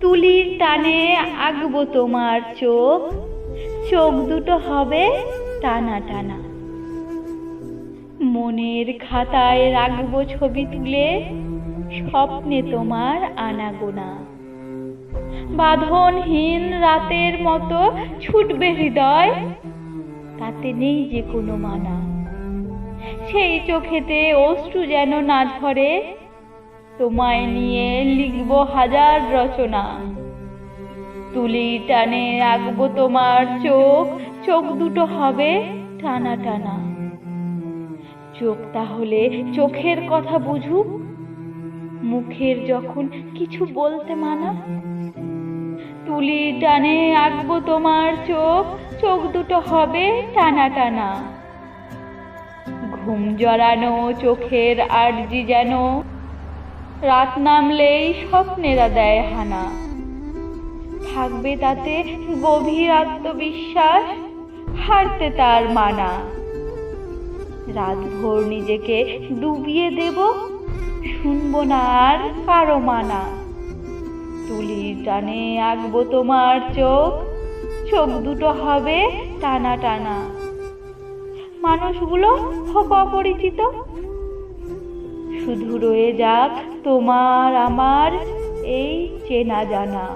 তুলির টানে আঁকবো তোমার চোখ। চোখ দুটো হবে টানা টানা। মনের খাতায় রাখব ছবি তুলে, স্বপ্নে তোমার আনাগোনা। বাঁধনহীন রাতের মতো ছুটবে হৃদয়, তাতে নেই যে কোনো মানা। সেই চোখেতে অশ্রু যেন না ঝরে তোমায় নিয়ে লিখব হাজার রচনা। তুলি টানে আঁকবো তোমার চোখ চোখ দুটো হবে টানা টানা। চোখ তাহলে চোখের কথা বুঝুক, মুখের যখন কিছু বলতে মানা। তুলি টানে আঁকবো তোমার চোখ চোখ দুটো হবে টানা টানা। ঘুম জড়ানো চোখের আর্জি যেন রাত নামলেই স্বপ্নেরা দেয় হানা। থাকবে তাতে গভীর আত্মবিশ্বাস, হারতে তার মানা। রাত ভোর নিজেকে ডুবিয়ে দেব, শুনব না আর কারও মানা। তুলির টানে আঁকবো তোমার চোখ চোখ দুটো হবে টানা টানা। মানুষগুলো হোক অপরিচিত শুধু রয়ে যাক তোমার আমার এই চেনা জানা।